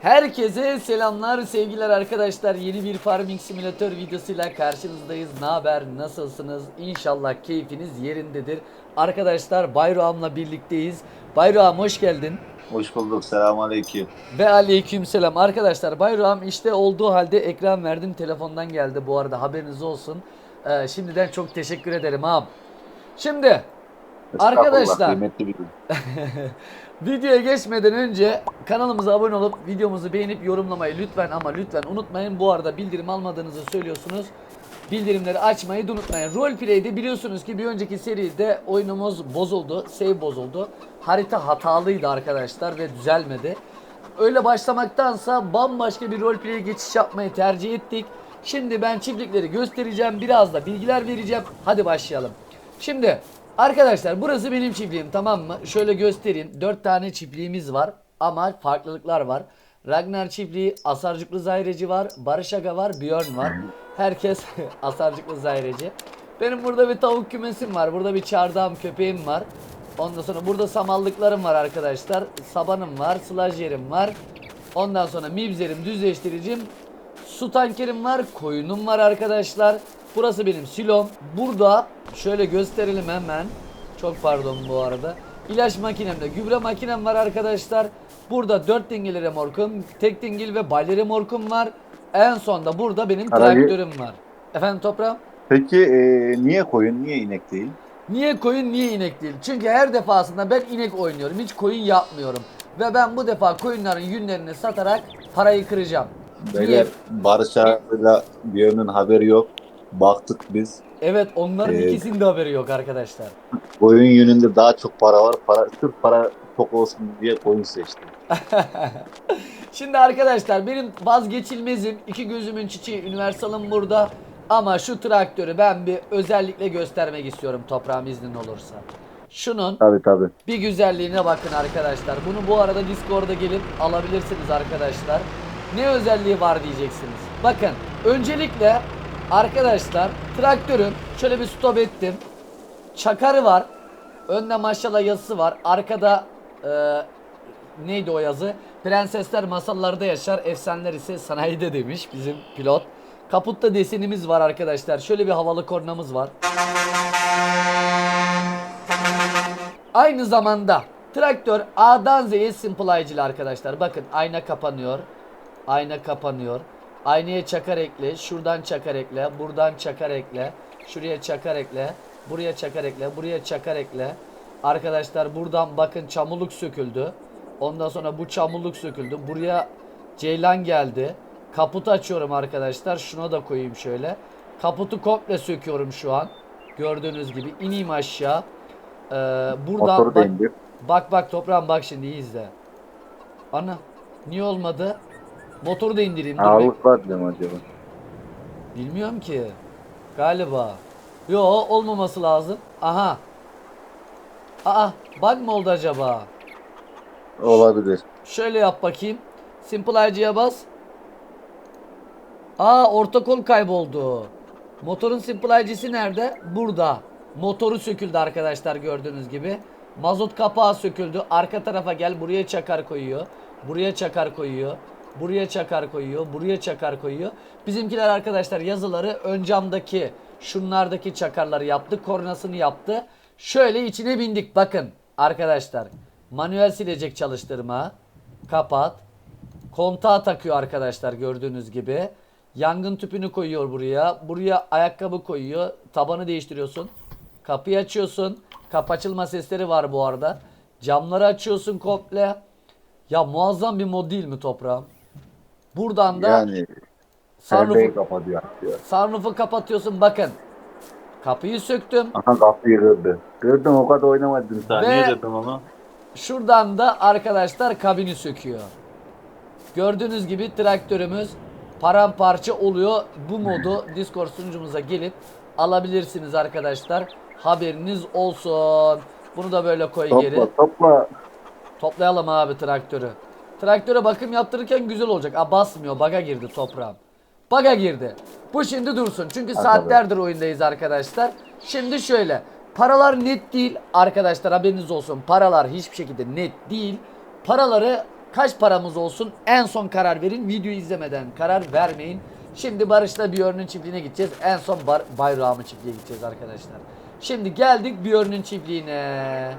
Herkese selamlar, sevgiler arkadaşlar. Yeni bir Farming Simulator videosuyla karşınızdayız. Ne haber, nasılsınız? İnşallah keyfiniz yerindedir. Arkadaşlar Bayroğam'la birlikteyiz. Bayroğam hoş geldin. Hoş bulduk. Selamünaleyküm. Ve aleykümselam. Arkadaşlar Bayroğam işte olduğu halde ekran verdim. Telefondan geldi bu arada haberiniz olsun. Ee, şimdiden çok teşekkür ederim ağam. Şimdi Arkadaşlar. Videoya geçmeden önce kanalımıza abone olup videomuzu beğenip yorumlamayı lütfen ama lütfen unutmayın. Bu arada bildirim almadığınızı söylüyorsunuz. Bildirimleri açmayı da unutmayın. Roleplay'de biliyorsunuz ki bir önceki seride oyunumuz bozuldu. Save bozuldu. Harita hatalıydı arkadaşlar ve düzelmedi. Öyle başlamaktansa bambaşka bir roleplay'e geçiş yapmayı tercih ettik. Şimdi ben çiftlikleri göstereceğim. Biraz da bilgiler vereceğim. Hadi başlayalım. Şimdi arkadaşlar burası benim çiftliğim tamam mı? Şöyle göstereyim. 4 tane çiftliğimiz var ama farklılıklar var. Ragnar çiftliği, Asarcıklı Zayreci var, Barış Aga var, Björn var. Herkes Asarcıklı Zayreci. Benim burada bir tavuk kümesim var. Burada bir çardağım köpeğim var. Ondan sonra burada samallıklarım var arkadaşlar. Sabanım var, sılajyerim var. Ondan sonra mibzerim, düzleştiricim, Su tankerim var, koyunum var arkadaşlar. Burası benim silom. Burada şöyle gösterelim hemen. Çok pardon bu arada. İlaç makinemde gübre makinem var arkadaşlar. Burada 4 dingil remorkum, tek dingil ve balya remorkum var. En sonda burada benim traktörüm var. Efendim toprağım? Peki e, niye koyun, niye inek değil? Niye koyun niye inek değil? Çünkü her defasında ben inek oynuyorum. Hiç koyun yapmıyorum. Ve ben bu defa koyunların yünlerini satarak parayı kıracağım. Niye? Beyler Barış Ağa'yla Björn'ün haberi yok. Baktık biz. Evet onların Ee, ikisinin de haberi yok arkadaşlar. Koyun yönünde daha çok para var. Para, sırf para çok olsun diye koyun seçtim. Şimdi arkadaşlar benim vazgeçilmezim iki gözümün çiçeği Universal'ım burada. Ama şu traktörü ben bir özellikle göstermek istiyorum toprağım iznin olursa. Şunun Tabii tabii. bir güzelliğine bakın arkadaşlar. Bunu bu arada Discord'a gelip alabilirsiniz arkadaşlar. Ne özelliği var diyeceksiniz. Bakın öncelikle arkadaşlar traktörün şöyle bir stop ettim. Çakarı var. Önde maşallah yazısı var. Arkada e, neydi o yazı? Prensesler masallarda yaşar, efsaneler ise sanayide demiş bizim pilot. Kaputta desenimiz var arkadaşlar. Şöyle bir havalı kornamız var. Aynı zamanda traktör A'dan Z'ye simple arkadaşlar. Bakın ayna kapanıyor. Ayna kapanıyor. Aynaya çakar ekle. Şuradan çakar ekle. Buradan çakar ekle. Şuraya çakar ekle. Buraya çakar ekle. Buraya çakar ekle. Arkadaşlar buradan bakın çamurluk söküldü. Ondan sonra bu çamurluk söküldü. Buraya ceylan geldi. Kaputu açıyorum arkadaşlar. Şuna da koyayım şöyle. Kaputu komple söküyorum şu an. Gördüğünüz gibi ineyim aşağı. Ee, buradan bak, bak bak toprağım bak şimdi iyi izle. Ana niye olmadı? Motoru da indireyim. Ağırlık var diyorum acaba. Bilmiyorum ki. Galiba. Yo olmaması lazım. Aha. Aa bug mı oldu acaba? Olabilir. Şöyle yap bakayım. Simple IG'ye bas. Aa orta kol kayboldu. Motorun Simple IG'si nerede? Burada. Motoru söküldü arkadaşlar gördüğünüz gibi. Mazot kapağı söküldü. Arka tarafa gel buraya çakar koyuyor. Buraya çakar koyuyor. Buraya çakar koyuyor. Buraya çakar koyuyor. Bizimkiler arkadaşlar yazıları ön camdaki şunlardaki çakarları yaptı. Kornasını yaptı. Şöyle içine bindik. Bakın arkadaşlar. Manuel silecek çalıştırma. Kapat. Kontağı takıyor arkadaşlar gördüğünüz gibi. Yangın tüpünü koyuyor buraya. Buraya ayakkabı koyuyor. Tabanı değiştiriyorsun. Kapıyı açıyorsun. Kapı açılma sesleri var bu arada. Camları açıyorsun komple. Ya muazzam bir mod değil mi toprağım? Buradan da Yani sunroof'u, kapatıyor. atıyor. sunroof'u kapatıyorsun. Bakın. Kapıyı söktüm. Aha kapıyı kırdı. Kırdım o kadar oynamadım. Sen Ve- niye dedin onu? Şuradan da arkadaşlar kabini söküyor. Gördüğünüz gibi traktörümüz paramparça oluyor. Bu modu Discord sunucumuza gelip alabilirsiniz arkadaşlar. Haberiniz olsun. Bunu da böyle koy geri. Topla topla. Toplayalım abi traktörü. Traktöre bakım yaptırırken güzel olacak. Aa basmıyor. Baga girdi toprağım. Baga girdi. Bu şimdi dursun. Çünkü Ha, saatlerdir oyundayız arkadaşlar. Şimdi şöyle. Paralar net değil arkadaşlar haberiniz olsun. Paralar hiçbir şekilde net değil. Paraları kaç paramız olsun en son karar verin. Videoyu izlemeden karar vermeyin. Şimdi Barış'la Björn'ün çiftliğine gideceğiz. En son Bar Bayrağım'ın çiftliğe gideceğiz arkadaşlar. Şimdi geldik Björn'ün çiftliğine.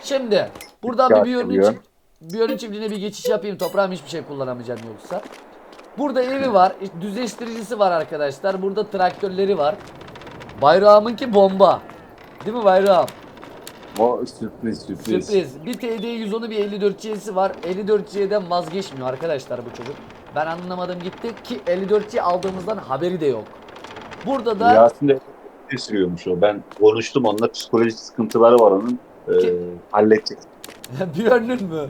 Şimdi buradan bir Dikkat Björn'ün ediyor. Çift- Björn'ün çiftliğine bir geçiş yapayım. Toprağım hiçbir şey kullanamayacağım yoksa. Burada evi var. Düzleştiricisi var arkadaşlar. Burada traktörleri var. Bayrağımınki bomba. Değil mi bayrağım? O sürpriz sürpriz. Sürpriz. Bir TD 110'u bir 54C'si var. 54C'den vazgeçmiyor arkadaşlar bu çocuk. Ben anlamadım gitti ki 54C aldığımızdan haberi de yok. Burada da Yasin de ne sürüyormuş o. Ben konuştum onunla psikolojik sıkıntıları var onun. Ee, Ki- halledecek. Björn'ün mü?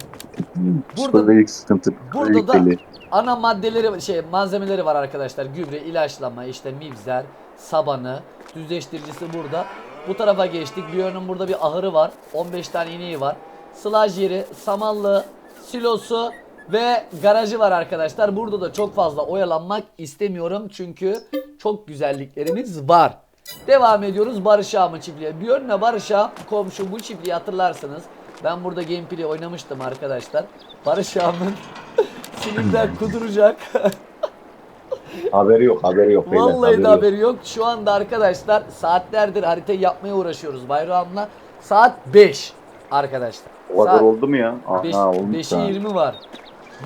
Burada- sıkıntı. burada da-. Ana maddeleri şey malzemeleri var arkadaşlar. Gübre, ilaçlama, işte mivzer, sabanı, düzleştiricisi burada. Bu tarafa geçtik. Björn'ün burada bir ahırı var. 15 tane ineği var. Sılaj yeri, samanlı, silosu ve garajı var arkadaşlar. Burada da çok fazla oyalanmak istemiyorum. Çünkü çok güzelliklerimiz var. Devam ediyoruz Barış Ağam'ın çiftliğe. Björn'le Barış Ağam komşu bu çiftliği hatırlarsınız. Ben burada gameplay oynamıştım arkadaşlar. Barış Ağam'ın sinirden kuduracak. Haberi yok haberi yok. beyler, Vallahi de yok. haberi yok. Şu anda arkadaşlar saatlerdir harita yapmaya uğraşıyoruz bayrağımla. Saat 5 arkadaşlar. O kadar Saat oldu mu ya? Aha 5, olmuş 5'e ha. 20 var.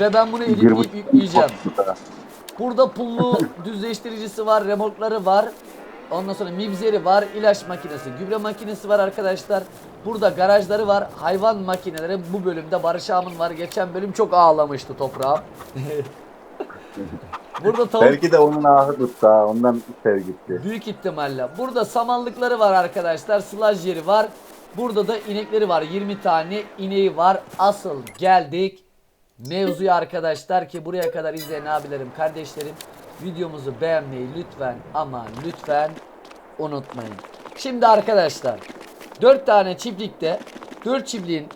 Ve ben bunu editleyip yükleyeceğim. Burada pullu düzleştiricisi var, remorkları var. Ondan sonra mibzeri var, ilaç makinesi, gübre makinesi var arkadaşlar. Burada garajları var, hayvan makineleri. Bu bölümde Barış Ağam'ın var. Geçen bölüm çok ağlamıştı toprağım. Burada tavuk Belki de onun ahı tuttu ha. Ondan ser gitti. Büyük ihtimalle. Burada samanlıkları var arkadaşlar. Sılaj yeri var. Burada da inekleri var. 20 tane ineği var. Asıl geldik mevzuya arkadaşlar ki buraya kadar izleyen abilerim, kardeşlerim videomuzu beğenmeyi lütfen ama lütfen unutmayın. Şimdi arkadaşlar 4 tane çiftlikte 4 çiftliğin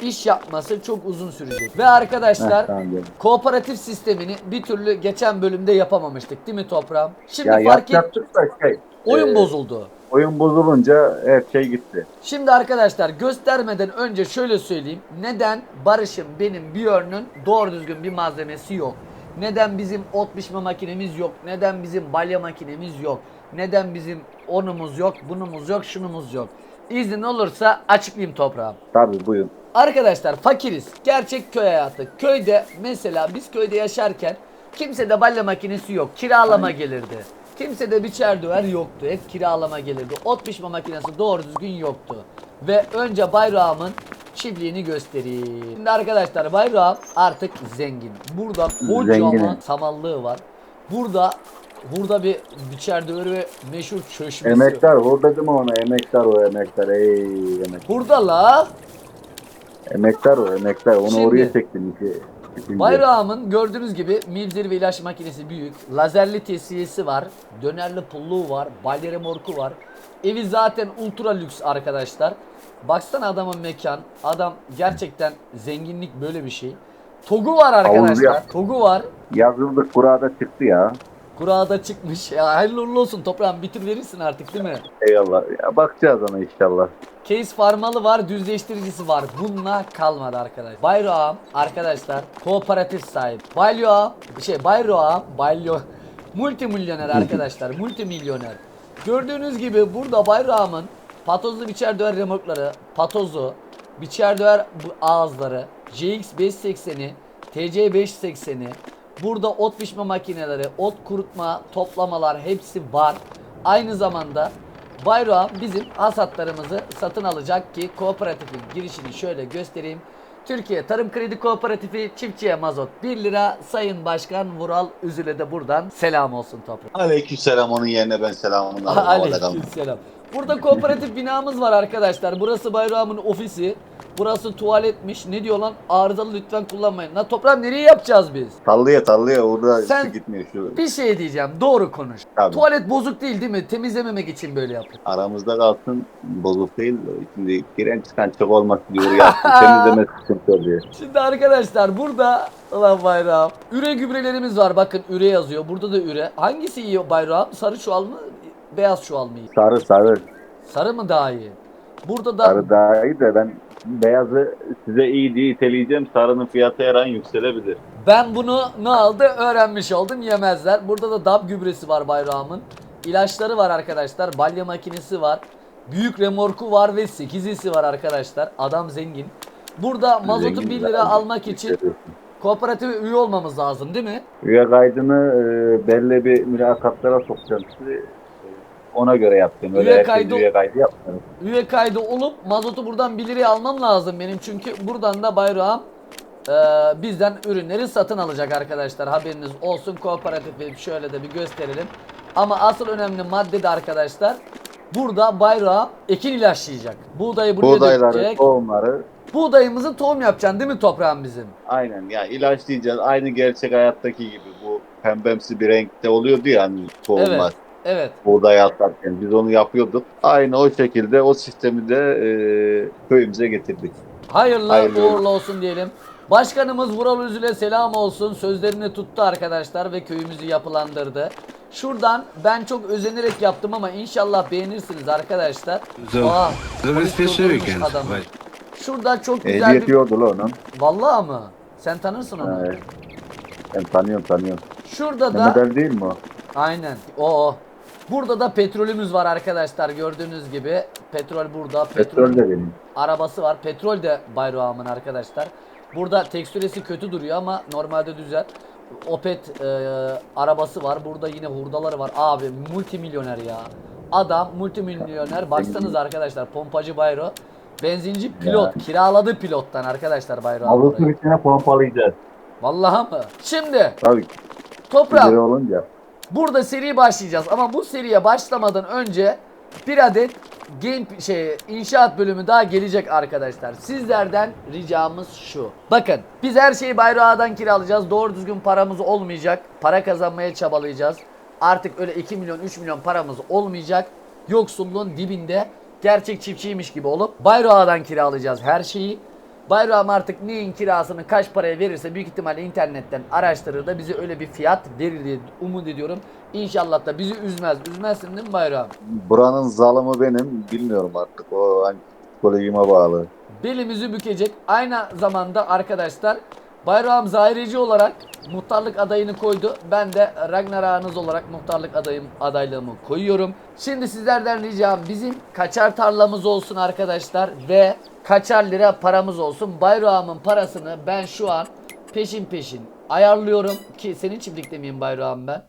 iş yapması çok uzun sürecek. Ve arkadaşlar tamam, kooperatif sistemini bir türlü geçen bölümde yapamamıştık değil mi toprağım? Şimdi Ya fark yap, et yaptık da şey. oyun e, bozuldu. Oyun bozulunca her şey gitti. Şimdi arkadaşlar göstermeden önce şöyle söyleyeyim. Neden Barış'ın benim Björn'ün doğru düzgün bir malzemesi yok? Neden bizim ot biçme makinemiz yok? Neden bizim balya makinemiz yok? Neden bizim onumuz yok, bunumuz yok, şunumuz yok? İznin olursa açıklayayım toprağım. Tabii buyurun. Arkadaşlar fakiriz. Gerçek köy hayatı. Köyde mesela biz köyde yaşarken kimsede balya makinesi yok. Kiralama gelirdi. Kimsede biçer döver yoktu. Hep kiralama gelirdi. Ot biçme makinesi doğru düzgün yoktu. Ve önce bayrağımın çiftliğini göstereyim. Şimdi arkadaşlar bayrağım artık zengin. Burada kocaman samallığı var. Burada burada bir biçer döver ve meşhur çeşmesi. Emektar vur dedim ona emektar o emektar ey emektar. Burada la Emektar o emektar onu Şimdi- oraya çektim iki. ikinci. Bayrağımın gördüğünüz gibi mivzeri ve ilaç makinesi büyük. Lazerli tesiyesi var. Dönerli pulluğu var. Balya remorku var. Evi zaten ultra lüks arkadaşlar. Baksana adamın mekan. Adam gerçekten zenginlik böyle bir şey. Togu var arkadaşlar. Togu var. Yazıldık burada çıktı ya. Kurada çıkmış. Ya hayırlı uğurlu olsun toprağım. Bitir verirsin artık değil mi? Eyvallah. Ya bakacağız ona inşallah. Case farmalı var, düzleştiricisi var. Bununla kalmadı arkadaşlar. Bayrağım arkadaşlar kooperatif sahip. Balyo şey Bayrağım, Balyo multimilyoner arkadaşlar. multimilyoner. Gördüğünüz gibi burada bayrağımın patozlu biçer döver remorkları, patozu, biçer döver ağızları, JX 580'i, TC 580'i, burada ot biçme makineleri, ot kurutma, toplamalar hepsi var. Aynı zamanda Bayrağım bizim hasatlarımızı satın alacak ki kooperatifin girişini şöyle göstereyim. Türkiye Tarım Kredi Kooperatifi çiftçiye mazot 1 lira. Sayın Başkan Vural Üzül'e de buradan selam olsun toprak. Aleykümselam onun yerine ben selamını alırım. havada kalmam. Burada kooperatif binamız var arkadaşlar. Burası bayrağımın ofisi. Burası tuvaletmiş. Ne diyor lan? Arızalı lütfen kullanmayın. La toprağım nereye yapacağız biz? Tallıya tallıya orada Sen- gitmiyor şu. Bir şey diyeceğim. Doğru konuş. Tabii. Tuvalet bozuk değil değil mi? Temizlememek için böyle yapıyor. Aramızda kalsın bozuk değil. Şimdi giren çıkan çok olmaz diyor ya. Temizleme sıkıntı oluyor. Şimdi arkadaşlar burada Ulan bayrağım. Üre gübrelerimiz var. Bakın üre yazıyor. Burada da üre. Hangisi iyi bayrağım? Sarı çuval mı? Beyaz çuval mı iyi? Sarı sarı. Sarı mı daha iyi? Burada da Sarı daha iyi de ben beyazı size iyi diye iteleyeceğim. Sarının fiyatı her an yükselebilir. Ben bunu ne aldı öğrenmiş oldum yemezler. Burada da DAB gübresi var bayrağımın. İlaçları var arkadaşlar. Balya makinesi var. Büyük remorku var ve 8'lisi var arkadaşlar. Adam zengin. Burada mazotu Zengin 1 lira almak için Yükseliyorsun. kooperatife üye olmamız lazım değil mi? Üye kaydını e, belli bir mülakatlara sokacağım sizi. Ona göre yaptım. Öyle Üye kaydı- üye kaydı yapmıyorum. Üye kaydı olup mazotu buradan 1 liraya almam lazım benim. Çünkü buradan da bayrağım e, bizden ürünleri satın alacak arkadaşlar. Haberiniz olsun. Kooperatifi şöyle de bir gösterelim. Ama asıl önemli madde de arkadaşlar burada bayrağı ekin ilaçlayacak. Buğdayı buraya Buğdayları, dökecek. tohumları Buğdayımızın tohum yapacaksın değil mi toprağın bizim? aynen ya ilaçlayacağız. Aynı gerçek hayattaki gibi bu pembemsi bir renkte oluyordu ya hani tohumlar. Evet. Buğday atarken biz onu yapıyorduk. Aynı o şekilde o sistemi de e, köyümüze getirdik. Hayırlı, Hayırlı uğurlu olsun diyelim. Başkanımız Vural Üzül'e selam olsun. Sözlerini tuttu arkadaşlar ve köyümüzü yapılandırdı. Şuradan ben çok özenerek yaptım ama inşallah beğenirsiniz arkadaşlar. So, Aa, so weekend. adamı. Şurada çok güzel Ehliyeti bir... yoktu lan onun. Vallahi mı? Sen tanırsın onu. Evet. Ben tanıyorum tanıyorum. Şurada da... Mehmet değil mi o? Aynen. O o. Burada da petrolümüz var arkadaşlar gördüğünüz gibi. Petrol burada. Petrol de benim. arabası var. Petrol de bayrağımın arkadaşlar. Burada tekstüresi kötü duruyor ama normalde güzel. Opet e, arabası var. Burada yine hurdaları var. Abi multimilyoner ya. Adam multimilyoner. Baksanız arkadaşlar pompacı bayro. Benzinci pilot. Kiraladı pilottan arkadaşlar bayrağı. Mazotu burayı. içine pompalayacağız. Vallahi mı? Şimdi Tabii. Güzel olunca. Burada seri başlayacağız ama bu seriye başlamadan önce bir adet game şey inşaat bölümü daha gelecek arkadaşlar. Sizlerden ricamız şu. Bakın biz her şeyi bayrağdan kiralayacağız. Doğru düzgün paramız olmayacak. Para kazanmaya çabalayacağız. Artık öyle 2 milyon 3 milyon paramız olmayacak. Yoksulluğun dibinde gerçek çiftçiymiş gibi olup bayrağdan kiralayacağız her şeyi. Bayrağım artık neyin kirasını kaç paraya verirse büyük ihtimalle internetten araştırır da bize öyle bir fiyat verir diye umut ediyorum. İnşallah da bizi üzmez. Üzmezsin değil mi bayrağım? Buranın zalımı benim. Bilmiyorum artık. O hangi psikolojime bağlı. Belimizi bükecek. Aynı zamanda arkadaşlar bayrağım zahireci olarak muhtarlık adayını koydu. Ben de Ragnarağınız olarak muhtarlık adayım adaylığımı koyuyorum. Şimdi sizlerden ricam bizim kaçar tarlamız olsun arkadaşlar ve kaçar lira paramız olsun. Bayrağımın parasını ben şu an peşin peşin ayarlıyorum ki senin çiftlikte miyim bayrağım ben?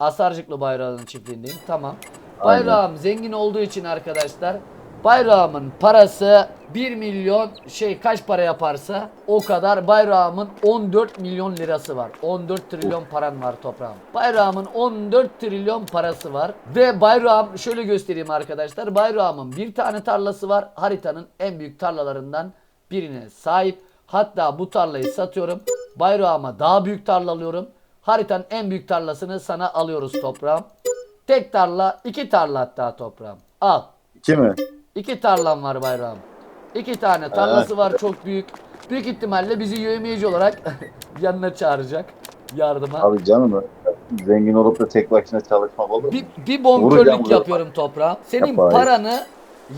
Asarcıklı bayrağının çiftliğindeyim. Tamam. Aynen. Bayrağım zengin olduğu için arkadaşlar bayrağımın parası 1 milyon şey kaç para yaparsa o kadar bayrağımın 14 milyon lirası var. 14 trilyon param var toprağım. Bayrağımın 14 trilyon parası var ve bayrağım şöyle göstereyim arkadaşlar. Bayrağımın bir tane tarlası var. Haritanın en büyük tarlalarından birine sahip. Hatta bu tarlayı satıyorum. Bayrağıma daha büyük tarla alıyorum. Haritanın en büyük tarlasını sana alıyoruz toprağım. Tek tarla, iki tarla hatta toprağım. Al. İki mi? İki tarlam var bayrağım. İki tane tarlası var çok büyük. Büyük ihtimalle bizi yövmiyeci olarak yanına çağıracak yardıma. Abi canım zengin olup da tek başına çalışmak olur mu? Bir, bir Vuracağım bonkörlük buraya. yapıyorum toprağım. Senin Yap abi. paranı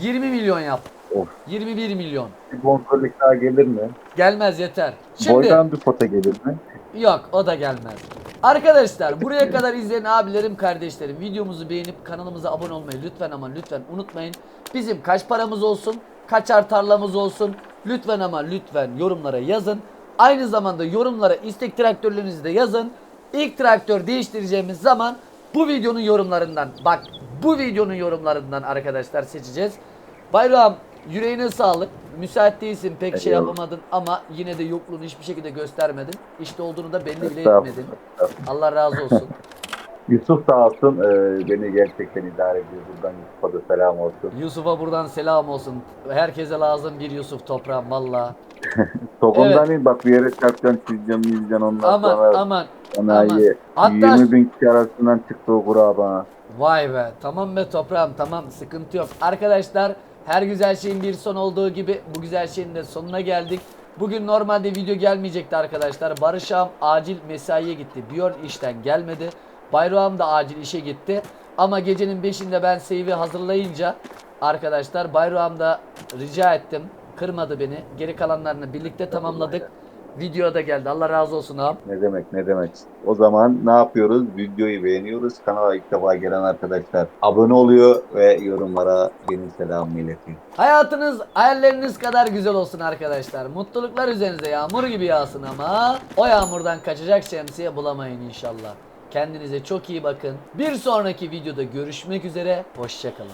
20 milyon yap. Of. 21 milyon. Bir bonkörlük daha gelir mi? Gelmez yeter. Şimdi Boydan bir pota gelir mi? Yok o da gelmez. Arkadaşlar buraya kadar izleyen abilerim kardeşlerim videomuzu beğenip kanalımıza abone olmayı lütfen ama lütfen unutmayın. Bizim kaç paramız olsun, kaçar tarlamız olsun lütfen ama lütfen yorumlara yazın. Aynı zamanda yorumlara istek traktörlerinizi de yazın. İlk traktör değiştireceğimiz zaman bu videonun yorumlarından bak bu videonun yorumlarından arkadaşlar seçeceğiz. Bayrağım yüreğine sağlık. Müsait değilsin pek şey Eyvallah. yapamadın ama yine de yokluğunu hiçbir şekilde göstermedin. İşte olduğunu da belli bile Estağfurullah. etmedin. Allah razı olsun. Yusuf sağ olsun e, beni gerçekten idare ediyor. Buradan Yusuf'a da selam olsun. Yusuf'a buradan selam olsun. Herkese lazım bir Yusuf toprağım valla. Tokumdan Evet. değil bak bir yere çarpacaksın, çizeceksin, çizeceksin ondan Aman sonra aman. sanayi. Hatta- 20 bin kişi arasından çıktı o kura bana. Vay be tamam be toprağım tamam sıkıntı yok. Arkadaşlar her güzel şeyin bir son olduğu gibi bu güzel şeyin de sonuna geldik. Bugün normalde video gelmeyecekti arkadaşlar. Barış Ağam acil mesaiye gitti. Björn işten gelmedi. Bayrağım da acil işe gitti. Ama gecenin 5'inde ben save'i hazırlayınca arkadaşlar bayrağım da rica ettim. Kırmadı beni. Geri kalanlarını birlikte tamamladık. Video da geldi. Allah razı olsun ağam. Ne demek ne demek. O zaman ne yapıyoruz? Videoyu beğeniyoruz. Kanala ilk defa gelen arkadaşlar abone oluyor ve yorumlara benim selamımı iletiyor. Hayatınız hayalleriniz kadar güzel olsun arkadaşlar. Mutluluklar üzerinize yağmur gibi yağsın ama o yağmurdan kaçacak şemsiye bulamayın inşallah. Kendinize çok iyi bakın. Bir sonraki videoda görüşmek üzere. Hoşçakalın.